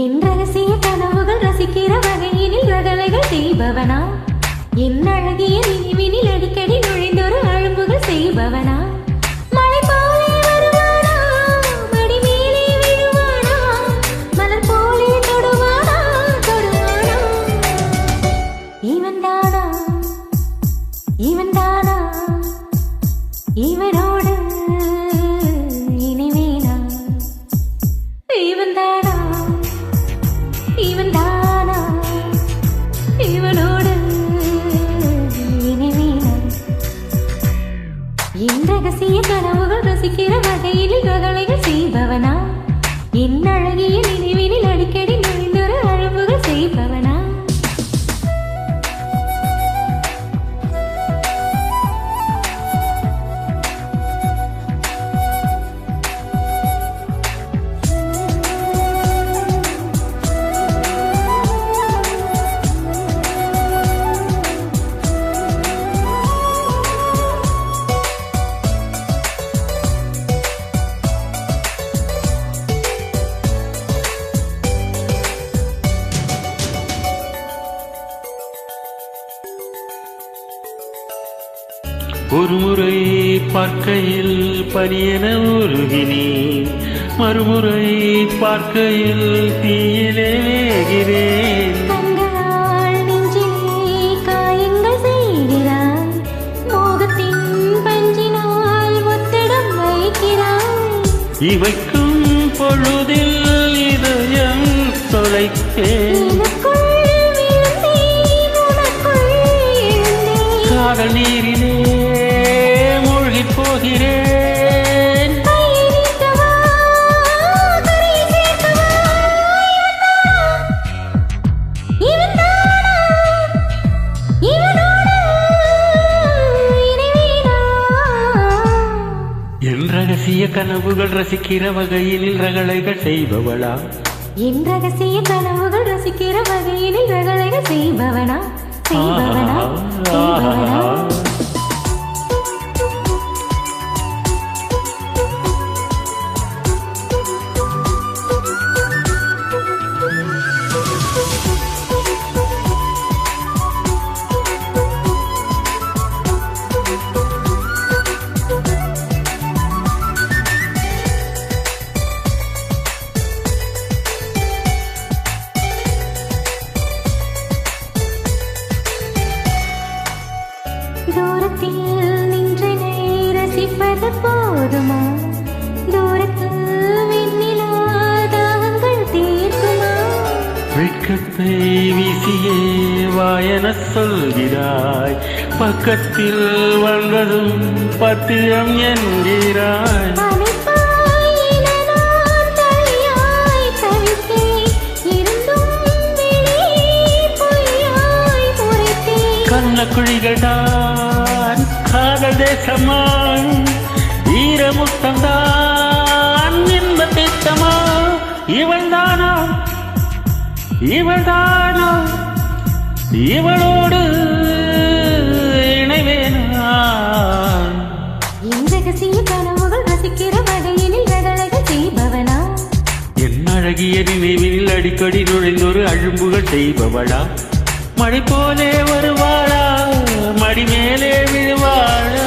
என் ரகசிய கனவுகள் ரசிக்கிற வகையினில் ரகலைகள் செய்பவனா? என் அழகிய நினைவினில் அடிக்கடி நுழை கனவுகள் ரசிக்கிற வகையில் ரகளைகள் செய்பவனா? என் அழகிய ஒரு முறை பார்க்கையில் பனியன உருகினேன். மறுமுறை பார்க்கையில் தீயிலே வேகிறேன் இவைக்கும் பொழுதில் இதயம் தொலைத்தேன். ரகசிய கனவுகள் ரசிக்கிற வகையில் ரகளைகள் செய்பவளா? என் ரகசிய கனவுகள் ரசிக்கிற வகையினில் ரகளைகள் செய்பவனா? செய்பவனா? செய்பவனா? தூரத்தில் நின்றனை ரசிப்பது போதுமா? தூரத்தில் வெண்ணிலா தாகங்கள் தீர்க்குமா? வெட்கத்தை வீசியே வாயன சொல்கிறாய். பக்கத்தில் வந்ததும் பத்தியம் என்கிறாய். அனைப்பாய் என காதல் தேசமாய் ஈரமுத்தம் தான் இன்ப திட்டமா இவள் தானா இவள் தானா இவளோடு இணைவேனா? என் ரகசிய கனவுகள் ரசிக்கிற வகையினில் ரகளைகள் செய்பவனா? என் அழகிய அடிக்கடி நுழைந்தொரு அழும்புகள் செய்பவளா? மழை போலே வருவாளா? மடி மேலே விழுவாளா